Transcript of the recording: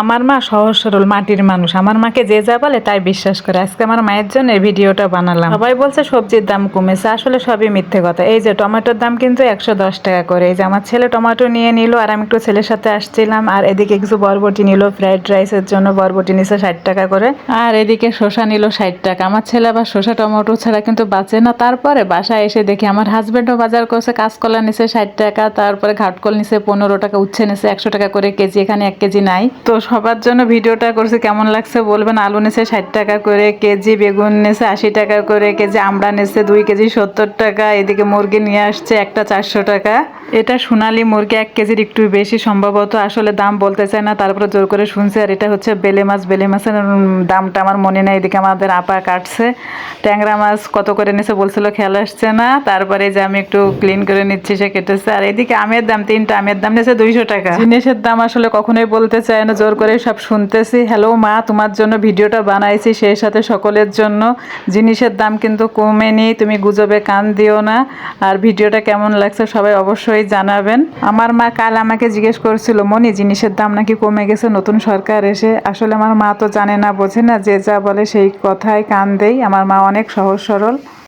আমার মা সহজ সরল মাটির মানুষ। আমার মাকে যে যা বলে তাই বিশ্বাস করে। আজকে আমার মায়ের জন্য এই ভিডিওটা বানালাম। সবাই বলছে সবজির দাম কমেছে, আসলে সবই মিথ্যে কথা। এই যে টমেটোর দাম কিন্তু একশো দশ টাকা করে। এই যে আমার ছেলে টমেটো নিয়ে নিল আর আমি একটু ছেলের সাথে আসছিলাম আর এদিকে কিছু বরবটি নিল, ফ্রাইড রাইসের জন্য বরবটি নিছে ষাট টাকা করে। আর এদিকে শসা নিল ষাট টাকা। আমার ছেলে আবার শসা, টমেটো ছাড়া কিন্তু বাঁচে না। তারপরে বাসায় এসে দেখি আমার হাজবেন্ডও বাজার করছে, কাঁচকলা নিছে ষাট টাকা, তারপরে ঘাটকল নিছে পনেরো টাকা, উচ্ছে নিছে একশো টাকা করে কেজি। এখানে এক কেজি নাই। তো সবার জন্য ভিডিওটা করছে, কেমন লাগছে বলবেন? আলু নিছে ষাট টাকা করে, কেজি বেগুন নিছে আশি টাকা করে, কেজি আমড়া নিছে দুই কেজি সত্তর টাকা, এদিকে মুরগি নিয়ে আসছে একটা চারশো টাকা। এটা সোনালি মুরগি এক কেজির একটু বেশি সম্ভবত, আসলে দাম বলতে চায় না তারপরে জোর করে শুনছে, আর এটা হচ্ছে বেলে মাছ, বেলে মাছের দামটা আমার মনে নেই, এদিকে আমাদের আপা কাটছে। ট্যাংরা মাছ কত করে নিছে বলছিল, খেয়াল আসছে না, তারপরে যে আমি একটু ক্লিন করে নিচ্ছি, সে কেটেছে। আর এদিকে আমের দাম, তিনটা আমের দাম নিয়েছে দুইশো টাকা। জিনিসের দাম আসলে কখনোই বলতে চায় না, জোর করে সব শুনতেছি। হ্যালো মা, তোমার জন্য ভিডিওটা বানাইছি, সেই সাথে সকলের জন্য। জিনিসের দাম কিন্তু কমে কমেনি তুমি গুজবে কান দিও না। আর ভিডিওটা কেমন লাগছে সবাই অবশ্যই জানাবেন। আমার মা কাল আমাকে জিজ্ঞেস করছিল মনি জিনিসের দাম নাকি কমে গেছে? নতুন সরকার এসে? আসলে আমার মা তো জানে না, বোঝে না, যে যা বলে সেই কথায় কান দেই। আমার মা অনেক সহজ সরল